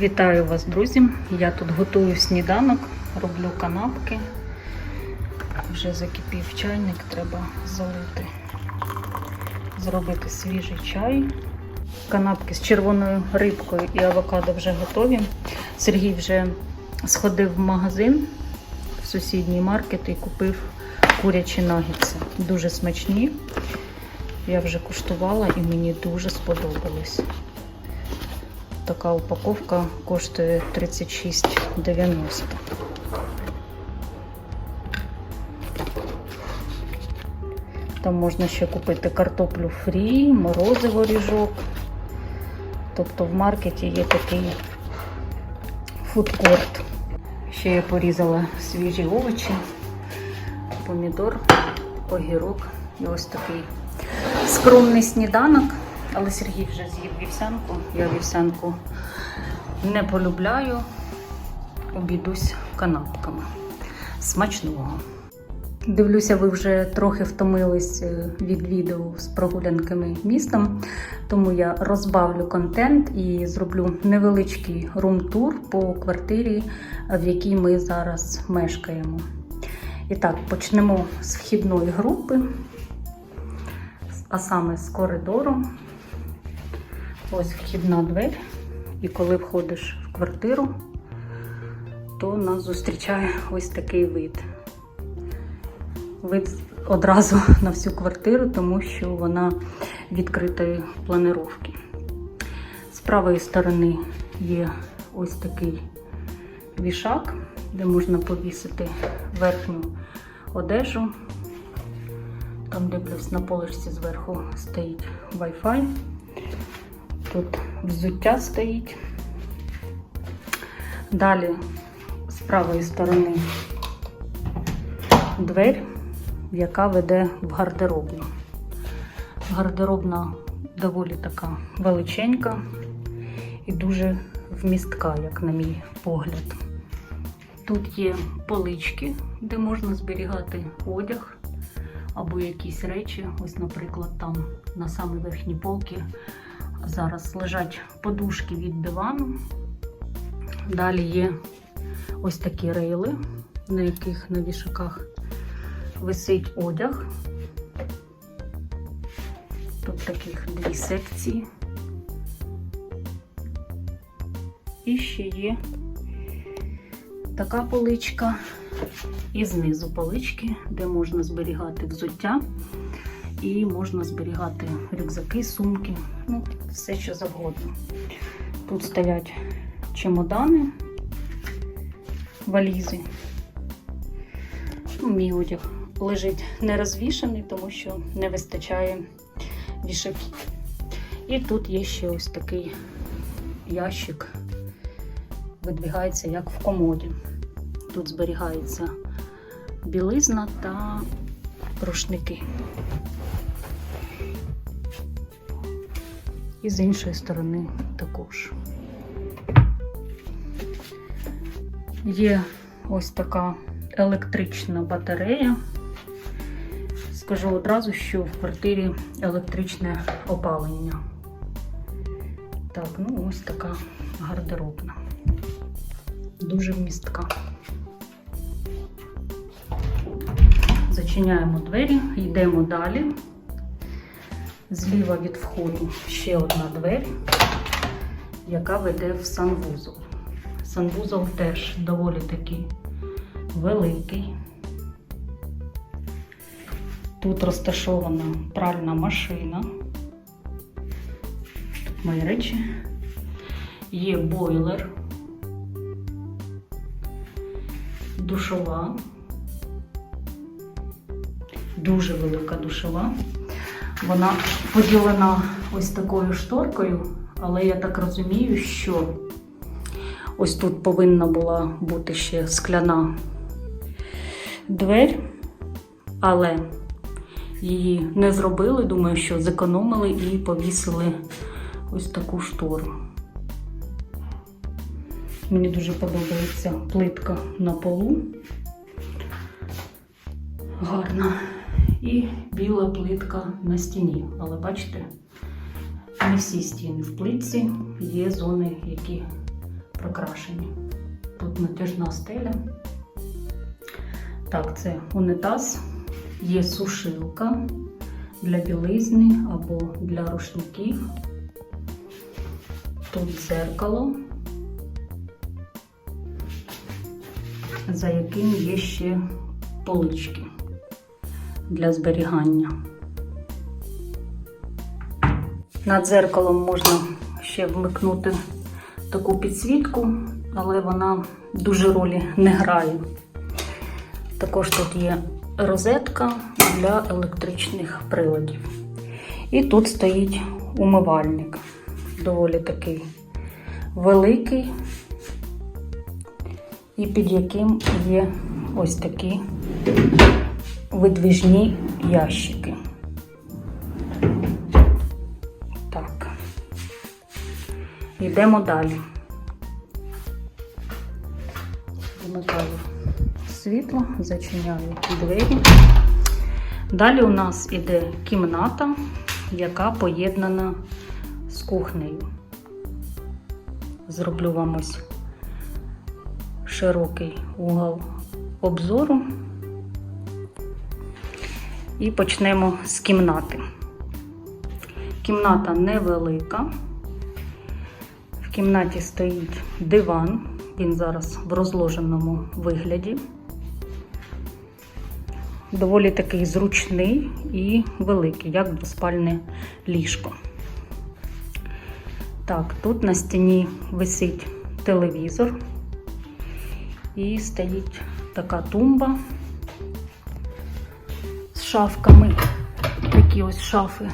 Вітаю вас, друзі! Я тут готую сніданок, роблю канапки. Вже закипів чайник, треба залити, зробити свіжий чай. Канапки з червоною рибкою і авокадо вже готові. Сергій вже сходив в магазин в сусідній маркет і купив курячі нагідси. Дуже смачні. Я вже куштувала і мені дуже сподобалось. Така упаковка коштує 36,90. Там можна ще купити картоплю фрі, морозиво ріжок. Тобто в маркеті є такий фудкорт. Ще я порізала свіжі овочі, помідор, огірок і ось такий скромний сніданок. Але Сергій вже з'їв вівсянку. Я вівсянку не полюбляю, обійдусь канапками. Смачного. Дивлюся, ви вже трохи втомились е, від відео з прогулянками містом, тому я розбавлю контент і зроблю невеличкий рум-тур по квартирі, в якій ми зараз мешкаємо. І так, почнемо з вхідної групи, а саме з коридору. Ось вхідна двері. І коли входиш в квартиру, то нас зустрічає ось такий вид. Вид одразу на всю квартиру, тому що вона відкритої планировки. З правої сторони є ось такий вішак, де можна повісити верхню одежу. Там, де плюс на поличці зверху стоїть Wi-Fi. Тут взуття стоїть. Далі з правої сторони двері, яка веде в гардеробну. Гардеробна доволі така величенька і дуже вмістка, як на мій погляд. Тут є полички, де можна зберігати одяг або якісь речі. Ось, наприклад, там на самій верхній полці зараз лежать подушки від дивану. Далі є ось такі рейли, на яких на вішаках висить одяг. Тут таких дві секції. І ще є така поличка, і знизу полички, де можна зберігати взуття і можна зберігати рюкзаки, сумки, ну, все що завгодно. Тут стоять чемодани, валізи. Ну, Мій одяг лежить не розвішаний, тому що не вистачає вішаків. І тут є ще ось такий ящик, видвигається як в комоді. Тут зберігається білизна та рушники. І з іншої сторони також. Є ось така електрична батарея. Скажу одразу, що в квартирі електричне опалення. Так, ну ось така гардеробна. Дуже вмістка. Зачиняємо двері, йдемо далі. Зліва від входу ще одна двері, яка веде в санвузол. Санвузол теж доволі такий великий. Тут розташована пральна машина. Тут мої речі. Є бойлер, душова, дуже велика душова. Вона поділена ось такою шторкою, але я так розумію, що ось тут повинна була бути ще скляна двері, але її не зробили. Думаю, що зекономили і повісили ось таку штору. Мені дуже подобається плитка на полу. Гарна. І біла плитка на стіні. Але бачите, не всі стіни в плитці, є зони, які прокрашені. Тут натяжна стеля. Так, це унітаз, є сушилка для білизни або для рушників. Тут дзеркало, за яким є ще полички для зберігання. Над дзеркалом можна ще вмикнути таку підсвітку, але вона дуже ролі не грає. Також тут є розетка для електричних приладів. І тут стоїть умивальник. Доволі такий великий, і під яким є ось такі видвіжні ящики. Так. Йдемо далі. Вмикаю світло, зачиняю двері. Далі у нас іде кімната, яка поєднана з кухнею. Зроблю вам ось широкий угол обзору. І почнемо з кімнати. Кімната невелика. В кімнаті стоїть диван, він зараз в розложеному вигляді. Доволі такий зручний і великий, як двоспальне ліжко. Так, тут на стіні висить телевізор і стоїть така тумба шафками. Такі ось шафи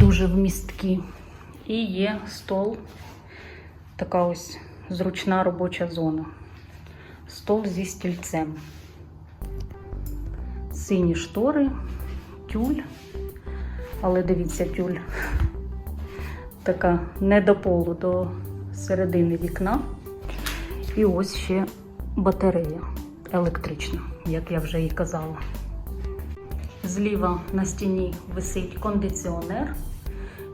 дуже вмісткі. І є стол, така ось зручна робоча зона. Стол зі стільцем. Сині штори, тюль, але дивіться, тюль така не до полу, до середини вікна. І ось ще батарея електрична, як я вже і казала. Зліва на стіні висить кондиціонер,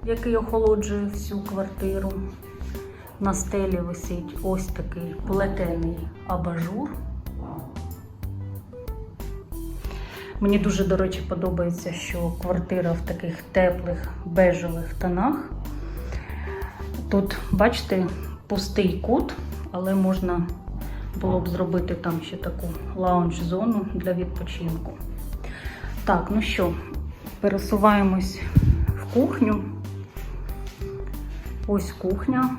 який охолоджує всю квартиру. На стелі висить ось такий плетений абажур. Мені дуже, до речі, подобається, що квартира в таких теплих бежевих тонах. Тут, бачите, пустий кут, але можна було б зробити там ще таку лаунж-зону для відпочинку. Так, ну що, пересуваємось в кухню. Ось кухня.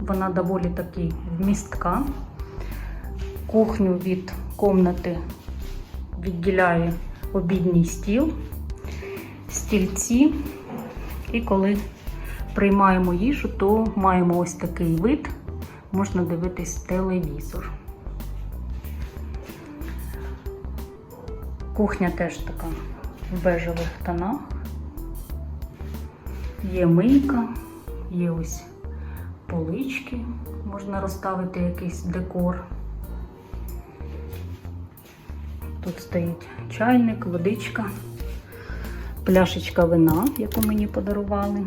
Вона доволі таки вмістка. Кухню від комнати відділяє обідній стіл, стільці. І коли приймаємо їжу, то маємо ось такий вид, можна дивитись телевізор. Кухня теж така в бежевих тонах. Є мийка, є ось полички, можна розставити якийсь декор. Тут стоїть чайник, водичка, пляшечка вина, яку мені подарували.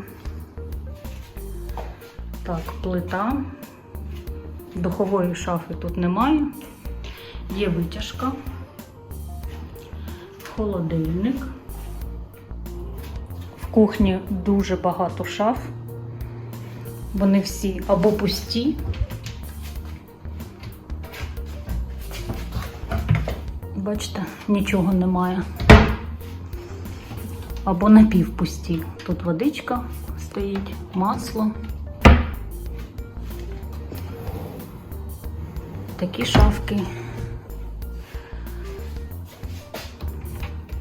Так, плита. Духової шафи тут немає. Є витяжка, холодильник. В кухні дуже багато шаф. Вони всі або пусті, Бачите, нічого немає. Або напівпусті. Тут водичка стоїть, масло. Такі шафки.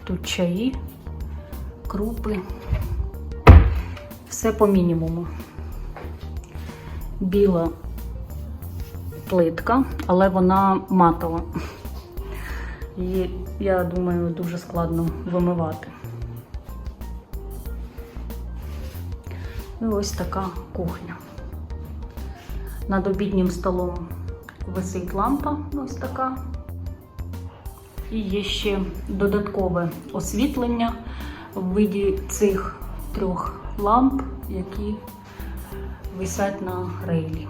Тут чаї, крупи. Все по мінімуму. Біла плитка, але вона матова. І я думаю, дуже складно вимивати. І ось така кухня. Над обіднім столом висить лампа, ось така. І є ще додаткове освітлення в виді цих трьох ламп, які висять на рейлі.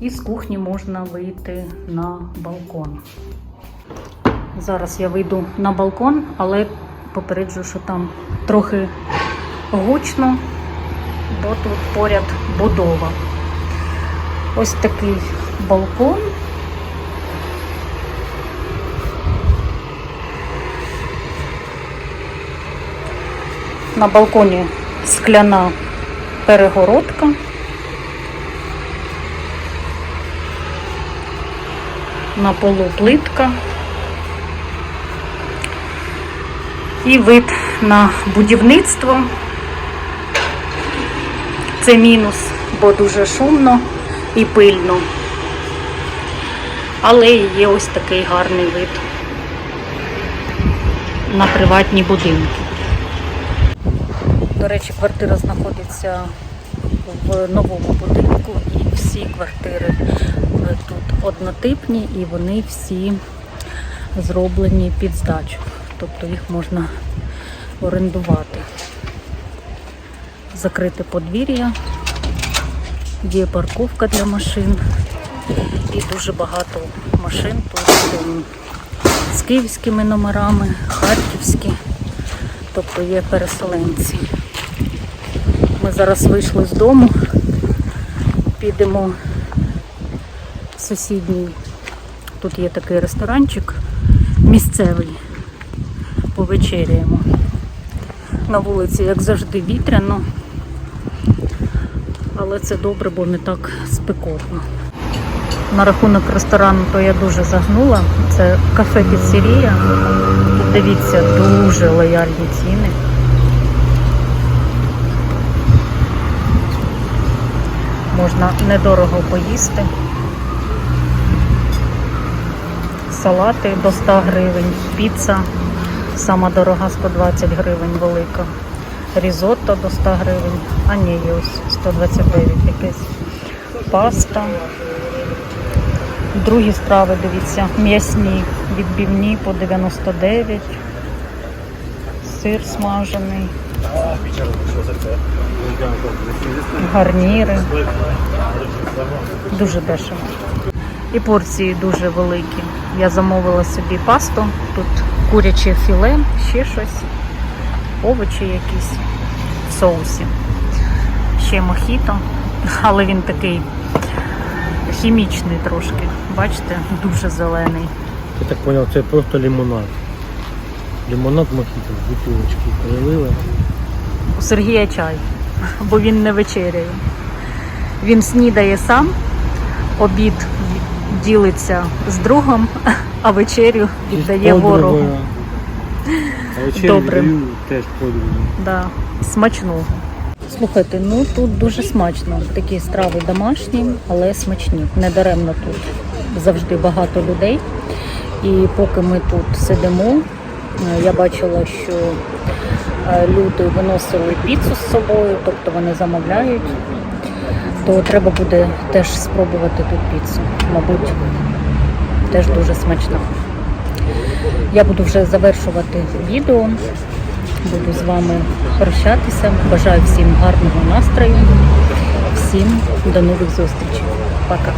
І з кухні можна вийти на балкон. Зараз я вийду на балкон, але попереджу, що там трохи гучно, бо тут поряд будова. Ось такий балкон. На балконі скляна перегородка. На полу плитка. І вид на будівництво. Це мінус, бо дуже шумно і пильно. Але є ось такий гарний вид на приватні будинки. До речі, квартира знаходиться в новому будинку, і всі квартири е, тут однотипні, і вони всі зроблені під здачу. Тобто їх можна орендувати. Закрите подвір'я, є парковка для машин і дуже багато машин тут ем, з київськими номерами, харківські, тобто є переселенці. Ми зараз вийшли з дому, підемо в сусідній. Тут є такий ресторанчик місцевий. Повечеряємо. На вулиці, як завжди, вітряно, але це добре, бо не так спекотно. На рахунок ресторану, то я дуже загнула. Це кафе Піцерія. Тут дивіться, дуже лояльні ціни. Можна недорого поїсти. Салати до 100 гривень, піца сама дорога 120 гривень велика. Різотто до 100 гривень. А ні, ось 129 якесь. Паста. Другі страви, дивіться, м'ясні відбивні по 99. Сир смажений. Гарніри. Дуже дешево. І порції дуже великі. Я замовила собі пасту. Тут куряче філе, ще щось, овочі якісь в соусі. Ще мохіто, але він такий хімічний трошки. Бачите, дуже зелений. Я так зрозумів, це просто лимонад. Лимонад мохіто бутилочки перелили. У Сергія чай, бо він не вечеряє. Він снідає сам, обід ділиться з другом, а вечерю віддає ворогу. А Добре. теж. Да, смачного. Слухайте, ну тут дуже смачно. Такі страви домашні, але смачні. Недаремно тут завжди багато людей. І поки ми тут сидимо, е, я бачила, що е, люди виносили піцу з собою, тобто вони замовляють. То треба буде теж спробувати тут піцу. Мабуть, теж дуже смачна. Я буду вже завершувати відео. Буду з вами прощатися. Бажаю всім гарного настрою. Всім до нових зустрічей. Пока.